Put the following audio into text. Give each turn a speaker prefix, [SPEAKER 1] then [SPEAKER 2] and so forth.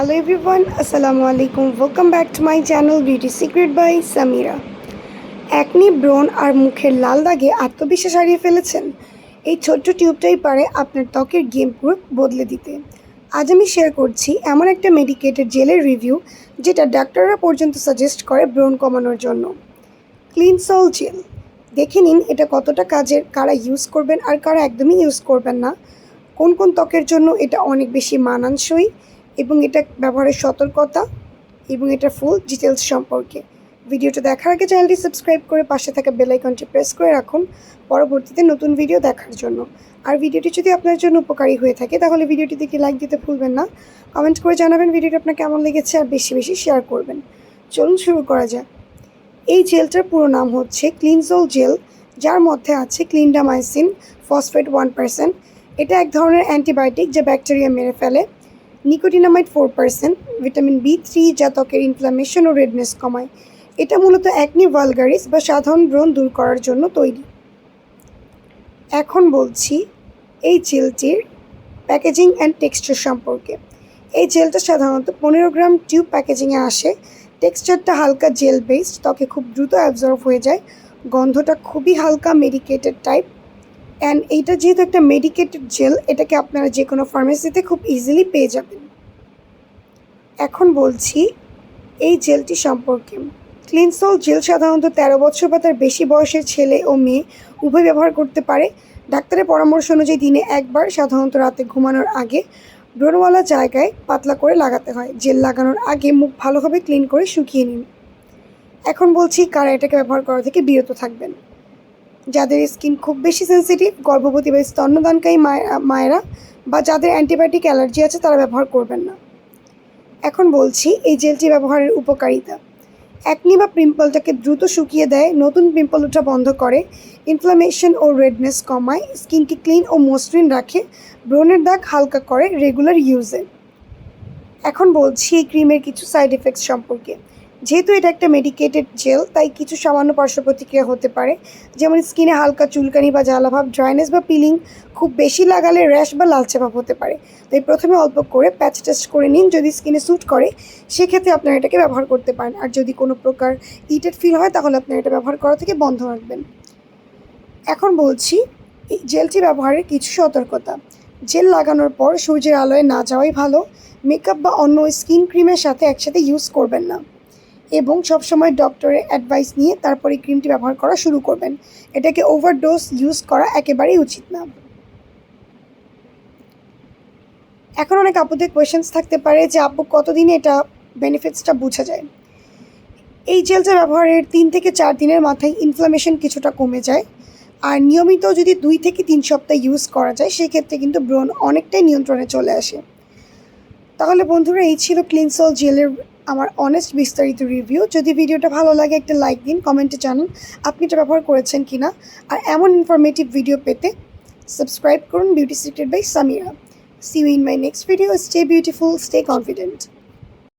[SPEAKER 1] Hello everyone আসসালামু আলাইকুম welcome back to my channel beauty secret by Samira acne ব্রণ আর মুখের লাল দাগে আত্মবিশ্বাস হারিয়ে ফেলেছেন। এই ছোট্ট টিউবটাই পারে আপনার ত্বকের গেম পুরো বদলে দিতে। আজ আমি শেয়ার করছি এমন একটা মেডিকেটেড জেলের রিভিউ যেটা ডাক্তাররা পর্যন্ত সাজেস্ট করে ব্রণ কমানোর জন্য। ক্লিন সল জেল দেখে নিন এটা কতটা কাজের, কারা ইউজ করবেন আর কারা একদমই ইউজ করবেন না। কোন কোন ত্বকের জন্য এটা অনেক বেশি মানানসই এবং এটা ব্যবহারের সতর্কতা এবং এটা ফুল ডিটেলস সম্পর্কে। ভিডিওটা দেখার আগে চ্যানেলটি সাবস্ক্রাইব করে পাশে থাকা বেল আইকনটি প্রেস করে রাখুন। পরবর্তীতে নতুন ভিডিও দেখার জন্য। আর ভিডিওটি যদি আপনার জন্য উপকারী হয়ে থাকে, তাহলে ভিডিওটি দেখে লাইক দিতে ভুলবেন না। কমেন্ট করে জানাবেন ভিডিওটি আপনার কেমন লেগেছে আর বেশি বেশি শেয়ার করবেন। চলুন শুরু করা যাক। এই জেলটার পুরো নাম হচ্ছে ক্লিনজোল জেল যার মধ্যে আছে ক্লিনডামাইসিন ফসফেট ওয়ান পার্সেন্ট এটা এক ধরনের অ্যান্টিবায়োটিক যা ব্যাকটেরিয়া মেরে ফেলে। Niacinamide four percent, vitamin B three যা ত্বকের ইনফ্লামেশন ও রেডনেস কমায়। এটা মূলত অ্যাকনি ভালগারিস বা সাধারণ ব্রণ দূর করার জন্য তৈরি। এখন বলছি এই জেলটির প্যাকেজিং অ্যান্ড টেক্সচার সম্পর্কে। এই জেলটা সাধারণত পনেরো গ্রাম টিউব প্যাকেজিংয়ে আসে। টেক্সচারটা হালকা জেল বেসড ত্বকে খুব দ্রুত অ্যাবজর্ভ হয়ে যায়। গন্ধটা খুবই হালকা মেডিকেটেড টাইপ অ্যান্ড এইটা যেহেতু একটা মেডিকেটেড জেল এটাকে আপনারা যে কোনো ফার্মেসিতে খুব ইজিলি পেয়ে যাবেন। এখন বলছি, এই জেলটি সম্পর্কে। ক্লিনসল জেল সাধারণত তেরো বছর বা তার বেশি বয়সের ছেলে ও মেয়ে উভয় ব্যবহার করতে পারে। ডাক্তারের পরামর্শ অনুযায়ী দিনে একবার, সাধারণত রাতে ঘুমানোর আগে। ব্রণওয়ালা জায়গায় পাতলা করে লাগাতে হয়। জেল লাগানোর আগে মুখ ভালোভাবে ক্লিন করে শুকিয়ে নিন। এখন বলছি, কারা এটাকে ব্যবহার করা থেকে বিরত থাকবেন? যাদের স্কিন খুব বেশি সেন্সিটিভ গর্ভবতী বা স্তন্যদানকারী মায়েরা বা যাদের অ্যান্টিবায়োটিক অ্যালার্জি আছে তারা ব্যবহার করবেন না। এখন বলছি, এই জেলটি ব্যবহারের উপকারিতা। একনি বা পিম্পলটাকে দ্রুত শুকিয়ে দেয়, নতুন পিম্পল ওঠা বন্ধ করে ইনফ্লামেশন ও রেডনেস কমায় স্কিনকে ক্লিন ও মসৃণ রাখে, ব্রণের দাগ হালকা করে রেগুলার ইউজে এখন বলছি, এই ক্রিমের কিছু সাইড এফেক্টস সম্পর্কে। যেহেতু এটা একটা মেডিকেটেড জেল তাই কিছু সামান্য পার্শ্ব প্রতিক্রিয়া হতে পারে। যেমন স্কিনে হালকা চুলকানি বা জ্বালাভাব ড্রাইনেস বা পিলিং খুব বেশি লাগালে র্যাশ বা লালচে ভাব হতে পারে। তাই প্রথমে অল্প করে প্যাচ টেস্ট করে নিন। যদি স্কিনে স্যুট করে, সেক্ষেত্রে আপনারা এটাকে ব্যবহার করতে পারেন। আর যদি কোনো প্রকার ইটেড ফিল হয়, তাহলে আপনারা এটা ব্যবহার করা থেকে বন্ধ রাখবেন। এখন বলছি, এই জেলটি ব্যবহারের কিছু সতর্কতা। জেল লাগানোর পর সূর্যের আলোয় না যাওয়াই ভালো। মেকআপ বা অন্য স্কিন ক্রিমের সাথে একসাথে ইউজ করবেন না। এবং সবসময় ডক্টরের অ্যাডভাইস নিয়ে তারপরে ক্রিমটি ব্যবহার করা শুরু করবেন। এটাকে ওভারডোজ ইউজ করা একেবারেই উচিত না। এখন অনেক আপুদের কোয়েশ্চেন্স থাকতে পারে যে, আপু, কতদিনে এটা বেনিফিটসটা বোঝা যায়? এই জেলটা ব্যবহারের তিন থেকে চার দিনের মাথায় ইনফ্লামেশন কিছুটা কমে যায়। আর নিয়মিত যদি দুই থেকে তিন সপ্তাহ ইউজ করা যায় সেক্ষেত্রে কিন্তু ব্রণ অনেকটাই নিয়ন্ত্রণে চলে আসে। তাহলে বন্ধুরা, এই ছিল ক্লিনসল জেলের আমার অনেস্ট বিস্তারিত রিভিউ যদি ভিডিওটা ভালো লাগে, একটা লাইক দিন কমেন্টে জানান আপনি এটা ব্যবহার করেছেন কি না আর এমন ইনফরমেটিভ ভিডিও পেতে সাবস্ক্রাইব করুন beauty secret by Samira see you in my next video stay beautiful stay confident